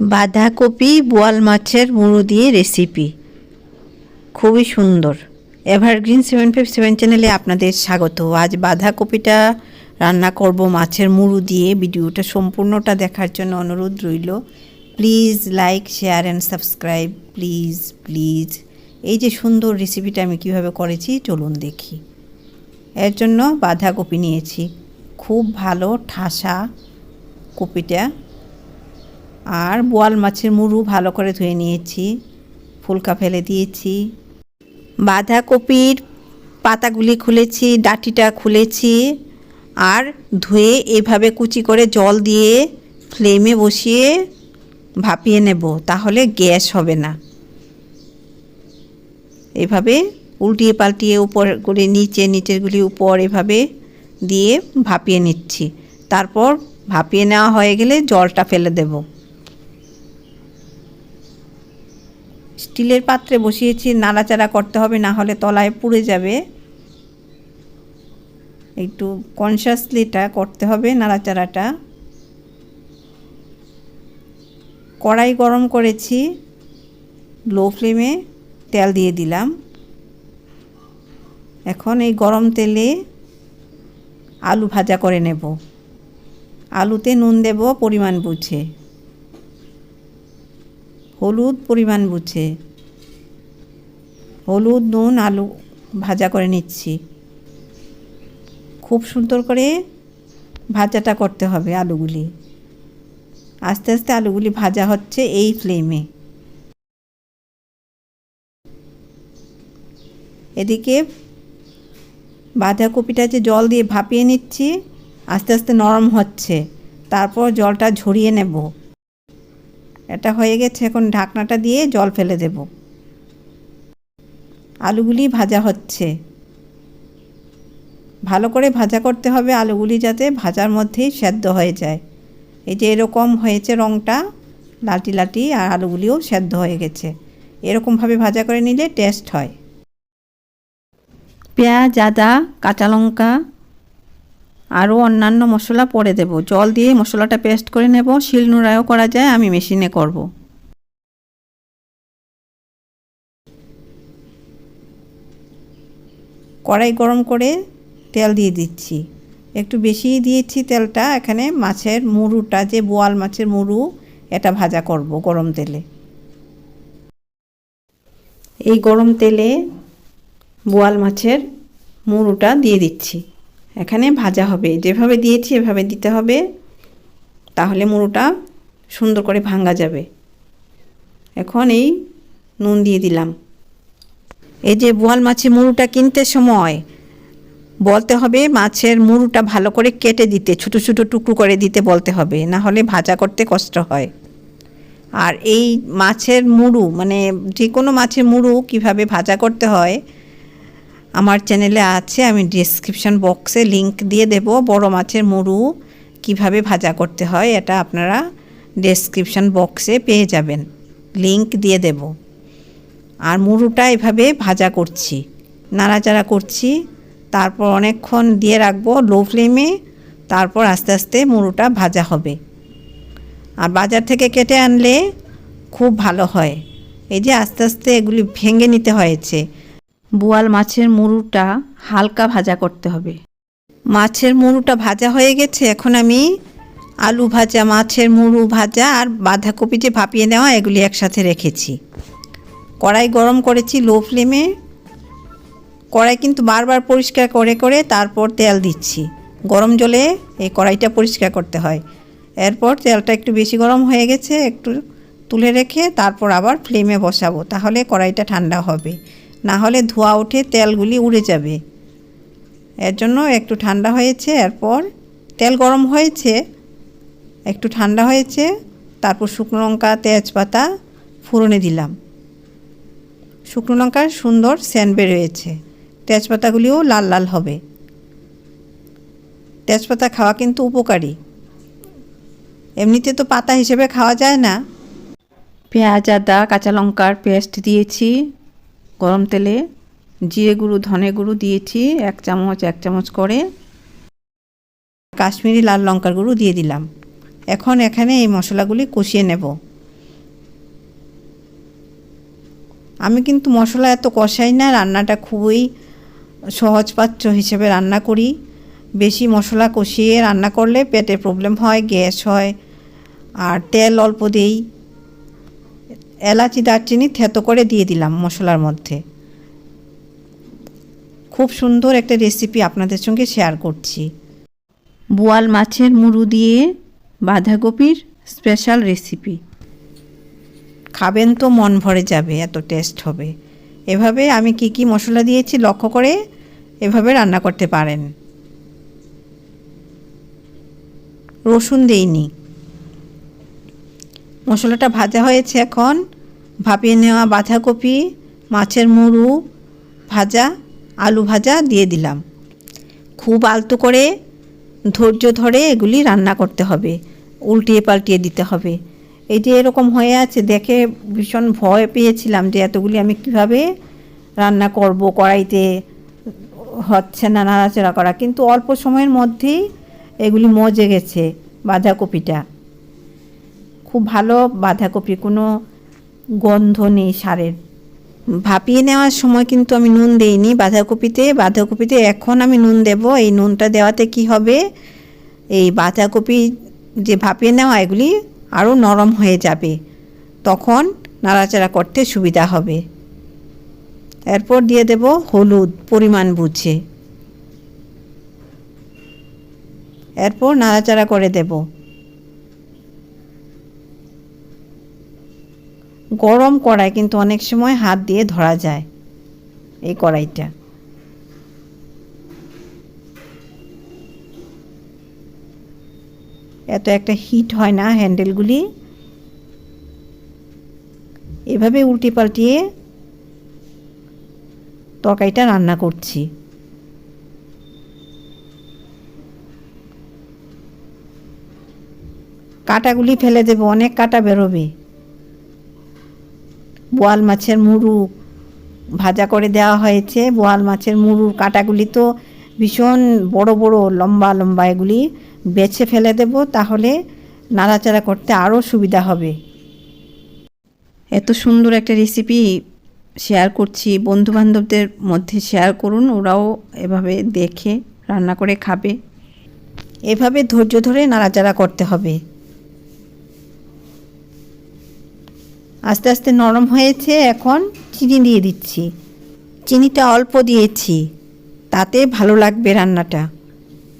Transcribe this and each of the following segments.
বাঁধাকপি, বোয়াল মাছের মুড়ো দিয়ে রেসিপি খুবই সুন্দর। এভারগ্রিন সেভেন ফাইভ সেভেন চ্যানেলে আপনাদের স্বাগত। আজ বাঁধাকপিটা রান্না করব মাছের মুড়ো দিয়ে। ভিডিওটা সম্পূর্ণটা দেখার জন্য অনুরোধ রইল। Please like share and subscribe please please এই যে সুন্দর রেসিপিটা আমি কীভাবে করেছি, চলুন দেখি। এর জন্য বাঁধাকপি নিয়েছি। খুব ভালো ঠাসা কপিটা। আর বোয়াল মাছের মুড়ু ভালো করে ধুয়ে নিয়েছি, ফুলকা ফেলে দিয়েছি। বাঁধাকপির পাতাগুলি খুলেছি, ডাটিটা খুলেছি, আর ধুয়ে এভাবে কুচি করে জল দিয়ে ফ্লেমে বসিয়ে ভাপিয়ে নেব, তাহলে গ্যাস হবে না। এভাবে উল্টিয়ে পাল্টিয়ে উপর করে নিচে নিচেরগুলি উপর এভাবে দিয়ে ভাপিয়ে নিচ্ছি। তারপর ভাপিয়ে নেওয়া হয়ে গেলে জলটা ফেলে দেব। স্টিলের পাত্রে বসিয়েছি, নাড়াচাড়া করতে হবে, না হলে তলায় পুড়ে যাবে। একটু কনসিয়াসলিটা করতে হবে নাড়াচাড়াটা। কড়াই গরম করেছি লো ফ্লেমে তেল দিয়ে দিলাম। এখন এই গরম তেলে আলু ভাজা করে নেব। আলুতে নুন দেব, পরিমাণ বুঝে। হলুদ পরিমাণ বুঝে। হলুদ, নুন, আলু ভাজা করে নিচ্ছি। খুব সুন্দর করে ভাজাটা করতে হবে আলুগুলি। আস্তে আস্তে আলুগুলি ভাজা হচ্ছে এই ফ্লেমে। এদিকে বাঁধাকপিটা যে জল দিয়ে ভাপিয়ে নিচ্ছি, আস্তে আস্তে নরম হচ্ছে। তারপর জলটা ঝরিয়ে নেব। এটা হয়ে গেছে এখন ঢাকনাটা দিয়ে জল ফেলে দেব। আলুগুলি ভাজা হচ্ছে। ভালো করে ভাজা করতে হবে আলুগুলি যাতে ভাজার মধ্যেই সেদ্ধ হয়ে যায়। এই যে এরকম হয়েছে রঙটা লাটি লাটি আর আলুগুলিও সেদ্ধ হয়ে গেছে। এরকমভাবে ভাজা করে নিলে টেস্ট হয়। পেঁয়াজ, আদা, কাঁচা লঙ্কা আরও অন্যান্য মশলা পরে দেব। জল দিয়ে মশলাটা পেস্ট করে নেব। শিল শিলনোড়ায়ও করা যায়, আমি মেশিনে করব। কড়াই গরম করে তেল দিয়ে দিচ্ছি। একটু বেশি দিয়েছি তেলটা। এখানে মাছের মুড়ুটা, যে বোয়াল মাছের মুড়ু, এটা ভাজা করব গরম তেলে। এই গরম তেলে বোয়াল মাছের মুড়োটা দিয়ে দিচ্ছি। এখানে ভাজা হবে। যেভাবে দিয়েছি, এভাবে দিতে হবে। তাহলে মুড়োটা সুন্দর করে ভাঙ্গা যাবে। এখন এই নুন দিয়ে দিলাম। এই যে বোয়াল মাছের মুড়োটা কিনতে সময়, বলতে হবে মাছের মুড়োটা ভালো করে কেটে দিতে, ছোটো ছোটো টুকরো করে দিতে বলতে হবে, না হলে ভাজা করতে কষ্ট হয়। আর এই মাছের মুড়ু মানে যে কোনো মাছের মুড়ু কীভাবে ভাজা করতে হয় আমার চ্যানেলে আছে, আমি ডিসক্রিপশন বক্সে লিংক দিয়ে দেব, বড় মাছের মুড়ু কীভাবে ভাজা করতে হয়, এটা আপনারা ডেসক্রিপশন বক্সে পেয়ে যাবেন লিংক দিয়ে দেব। আর মুড়ুটা এভাবে ভাজা করছি, নাড়াচাড়া করছি, তারপর অনেকক্ষণ দিয়ে রাখব লো ফ্লেমে তারপর আস্তে আস্তে মুড়ুটা ভাজা হবে। আর বাজার থেকে কেটে আনলে খুব ভালো হয়, এই যে আস্তে আস্তে এগুলি ভেঙে নিতে হয়েছে বোয়াল মাছের মুড়ুটা হালকা ভাজা করতে হবে। মাছের মুড়ুটা ভাজা হয়ে গেছে, এখন আমি আলু ভাজা, মাছের মুড়ু ভাজা আর বাঁধাকপি যে ভাপিয়ে নেওয়া, এগুলি একসাথে রেখেছি। কড়াই গরম করেছি লো ফ্লেমে। কড়াই কিন্তু বারবার পরিষ্কার করে করে তারপর তেল দিচ্ছি। গরম জলে এই কড়াইটা পরিষ্কার করতে হয়। এরপর তেলটা একটু বেশি গরম হয়ে গেছে, একটু তুলে রেখে তারপর আবার ফ্লেমে বসাবো, তাহলে কড়াইটা ঠান্ডা হবে। না হলে ধোয়া উঠে তেলগুলি উড়ে যাবে। এর জন্য একটু ঠান্ডা হয়েছে, এরপর তেল গরম হয়েছে, একটু ঠান্ডা হয়েছে, তারপর শুকনো লঙ্কা, তেজপাতা ফোড়নে দিলাম। শুকনো লঙ্কার সুন্দর সেন্ট বেরোয়েছে, তেজপাতাগুলিও লাল লাল হবে। তেজপাতা খাওয়া কিন্তু উপকারী। এমনিতে তো পাতা হিসেবে খাওয়া যায় না। পেঁয়াজ, আদা, কাঁচা লঙ্কার পেস্ট দিয়েছি। গরম তেলে জিরে গুঁড়ো, ধনে গুঁড়ো দিয়েছি, এক চামচ এক চামচ করে। কাশ্মীরি লাল লঙ্কার গুঁড়ো দিয়ে দিলাম। এখন এখানে এই মশলাগুলি কষিয়ে নেব। আমি কিন্তু মশলা এত কষাই না, রান্নাটা খুবই সহজপাচ্য হিসেবে রান্না করি। বেশি মশলা কষিয়ে রান্না করলে পেটে প্রবলেম হয়, গ্যাস হয়, আর তেল অল্প দিই। এলাচি দারচিনি থেতো করে দিয়ে দিলাম মশলার মধ্যে। খুব সুন্দর একটা রেসিপি আপনাদের সঙ্গে শেয়ার করছি। বোয়াল মাছের মুড়ু দিয়ে বাঁধাকপির স্পেশাল রেসিপি খাবেন তো মন ভরে যাবে, এত টেস্ট হবে। এভাবে আমি কি কি মশলা দিয়েছি লক্ষ্য করে এভাবে রান্না করতে পারেন। রসুন দেইনি। মশলাটা ভাজা হয়েছে এখন। ভাপিয়ে নেওয়া বাঁধাকপি, মাছের মুড়ু ভাজা, আলু ভাজা দিয়ে দিলাম। খুব আলতো করে ধৈর্য ধরে এগুলি রান্না করতে হবে। উল্টিয়ে পাল্টিয়ে দিতে হবে। এই যে এরকম হয়ে আছে, দেখে ভীষণ ভয় পেয়েছিলাম যে এতগুলি আমি কীভাবে রান্না করব, কড়াইতে হচ্ছে না, নাড়াচাড়া করা। কিন্তু অল্প সময়ের মধ্যেই এগুলি মজে গেছে বাঁধাকপিটা। খুব ভালো বাঁধাকপি, কোনো গন্ধ নেই সারের। ভাপিয়ে নেওয়ার সময় কিন্তু আমি নুন দেইনি বাঁধাকপিতে। বাঁধাকপিতে এখন আমি নুন দেব। এই নুনটা দেওয়াতে কি হবে? এই বাঁধাকপি যে ভাপিয়ে নেওয়া, এগুলি আরও নরম হয়ে যাবে। তখন নাড়াচাড়া করতে সুবিধা হবে। এরপর দিয়ে দেব হলুদ, পরিমাণ বুঝে। এরপর নাড়াচাড়া করে দেব। গরম কড়াই কিন্তু অনেক সময় হাত দিয়ে ধরা যায় এই কড়াইটা। এত একটা হিট হয় না হ্যান্ডেলগুলি? এভাবে উল্টি পাল্টিয়ে তরকারিটা রান্না করছি। কাটাগুলি ফেলে দেবো, অনেক কাটা বেরোবে। বোয়াল মাছের মুড়ু ভাজা করে দেওয়া হয়েছে। বোয়াল মাছের মুড়ুর কাটাগুলি তো ভীষণ বড় বড়, লম্বা লম্বা এগুলি বেছে ফেলে দেব, তাহলে নাড়াচাড়া করতে আরও সুবিধা হবে। এত সুন্দর একটা রেসিপি শেয়ার করছি। বন্ধুবান্ধবদের মধ্যে শেয়ার করুন, ওরাও এভাবে দেখে, রান্না করে খাবে। এভাবে ধৈর্য ধরে নাড়াচাড়া করতে হবে। আস্তে আস্তে নরম হয়েছে, এখন চিনি দিয়ে দিচ্ছি। চিনিটা অল্প দিয়েছি, তাতে ভালো লাগবে রান্নাটা।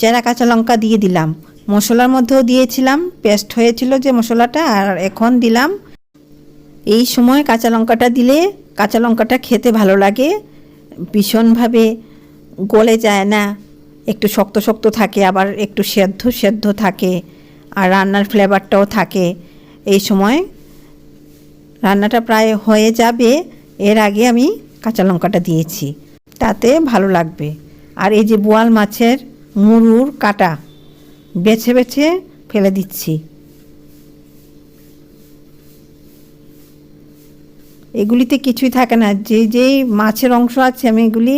চেরা কাঁচা লঙ্কা দিয়ে দিলাম। মশলার মধ্যেও দিয়েছিলাম, পেস্ট হয়েছিল যে মশলাটা, আর এখন দিলাম। এই সময় কাঁচা লঙ্কাটা দিলে কাঁচা লঙ্কাটা খেতে ভালো লাগে। ভীষণভাবে গলে যায় না, একটু শক্ত শক্ত থাকে, আবার একটু সেদ্ধ সেদ্ধ থাকে, আর রান্নার ফ্লেভারটাও থাকে। এই সময় রান্নাটা প্রায় হয়ে যাবে, এর আগে আমি কাঁচা লঙ্কাটা দিয়েছি। তাতে ভালো লাগবে। আর এই যে বোয়াল মাছের মুড়ুর কাটা, বেছে বেছে ফেলে দিচ্ছি। এগুলিতে কিছুই থাকে না। যে যেই মাছের অংশ আছে, আমি এগুলি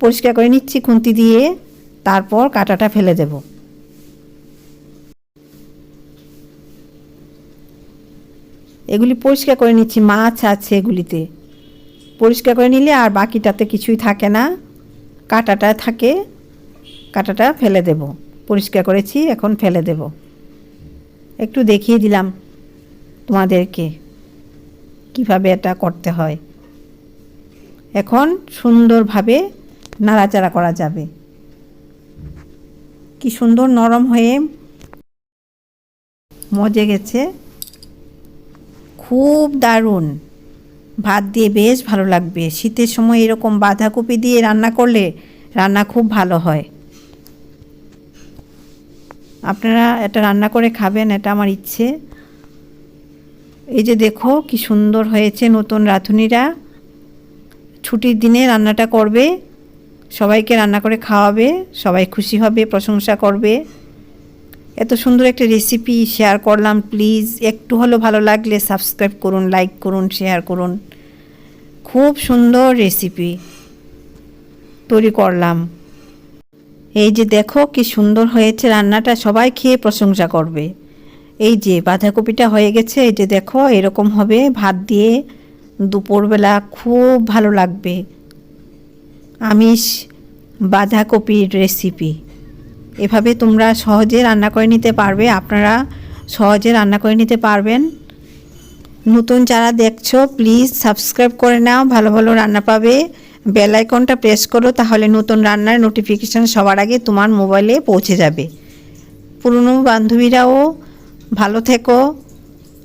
পরিষ্কার করে নিচ্ছি খুন্তি দিয়ে, তারপর কাটাটা ফেলে দেব। এগুলি পরিষ্কার করে নিচ্ছি, মাছ আছে এগুলিতে। পরিষ্কার করে নিলে আর বাকিটাতে কিছুই থাকে না। কাটাটা থাকে, কাটাটা ফেলে দেব। পরিষ্কার করেছি, এখন ফেলে দেব। একটু দেখিয়ে দিলাম তোমাদেরকে কীভাবে এটা করতে হয়। এখন সুন্দরভাবে নাড়াচাড়া করা যাবে। কি সুন্দর নরম হয়ে মজে গেছে। খুব দারুণ। ভাত দিয়ে বেশ ভালো লাগবে। শীতের সময় এরকম বাঁধাকপি দিয়ে রান্না করলে রান্না খুব ভালো হয়। আপনারা এটা রান্না করে খাবেন, এটা আমার ইচ্ছে। এই যে দেখো কি সুন্দর হয়েছে নতুন রাঁধুনিরা। ছুটির দিনে রান্নাটা করবে, সবাইকে রান্না করে খাওয়াবে, সবাই খুশি হবে, প্রশংসা করবে। এত সুন্দর একটা রেসিপি শেয়ার করলাম প্লিজ একটু হলো ভালো লাগলে সাবস্ক্রাইব করুন লাইক করুন শেয়ার করুন। খুব সুন্দর রেসিপি তৈরি করলাম। এই যে দেখো কি সুন্দর হয়েছে রান্নাটা, সবাই খেয়ে প্রশংসা করবে। এই যে বাঁধাকপিটা হয়ে গেছে, এই যে দেখো, এরকম হবে ভাত দিয়ে দুপুরবেলা, খুব ভালো লাগবে। আমিষ বাঁধাকপির রেসিপি এভাবে তোমরা সহজে রান্না করে নিতে পারবে। আপনারা সহজে রান্না করে নিতে পারবেন। নতুন যারা দেখছ প্লিজ সাবস্ক্রাইব করে নাও। ভালো ভালো রান্না পাবে। বেল আইকনটা প্রেস করো, তাহলে নতুন রান্নার নোটিফিকেশান সবার আগে তোমার মোবাইলে পৌঁছে যাবে। পুরনো বান্ধবীরাও ভালো থেকো।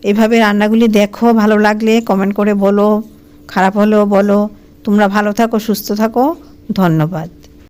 এভাবে রান্নাগুলি দেখো, ভালো লাগলে কমেন্ট করে বলো, খারাপ হলেও বলো। তোমরা ভালো থাকো, সুস্থ থাকো। ধন্যবাদ।